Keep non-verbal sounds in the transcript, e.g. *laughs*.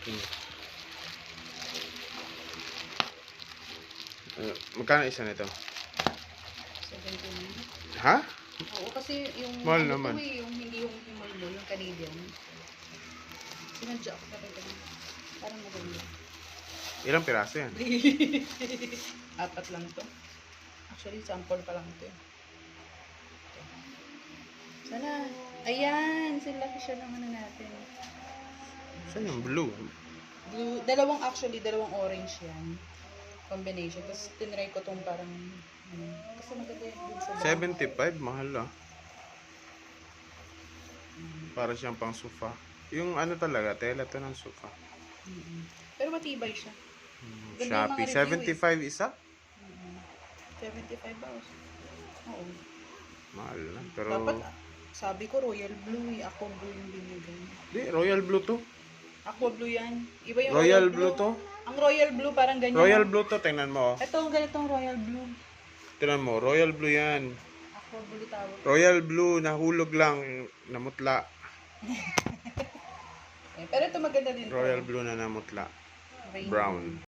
Hmm. Uh, magkano isa nito? 79. Ha? Oo, kasi yung... Mahal ano naman. to eh, yung hindi yung himal mo, yung Canadian. Sinadya ko na rin ganun. Parang maganda. Ilang piraso yan? *laughs* Apat lang to. Actually, sample pa lang to. eh. Sana. Ayan, sila siya ng ano natin. Saan yung blue? Blue, dalawang actually, dalawang orange yan. Combination. Tapos tinry ko tong parang, hmm, kasi maganda yung sa 75, mahal ah. Para siyang pang sofa. Yung ano talaga, tela to ng sofa. Mm-mm. Pero matibay siya. Hmm, Ganda yung Shopee, mga review 75 isa? Mm-mm. 75 ba? Oo. Mahal na. Pero, Dapat, sabi ko royal blue eh. Aqua blue yung binigay. di, royal blue to. Aqua blue yan. Iba yung Royal blue to. Ang royal blue parang ganyan. Royal blue to, tingnan mo. oh. Ito ang ganitong royal blue. Tingnan mo, royal blue yan. Aqua blue tawag. Royal blue, nahulog lang, namutla. *laughs* Eh, pero ito maganda din. Royal blue na namutla. Rainbow. Brown.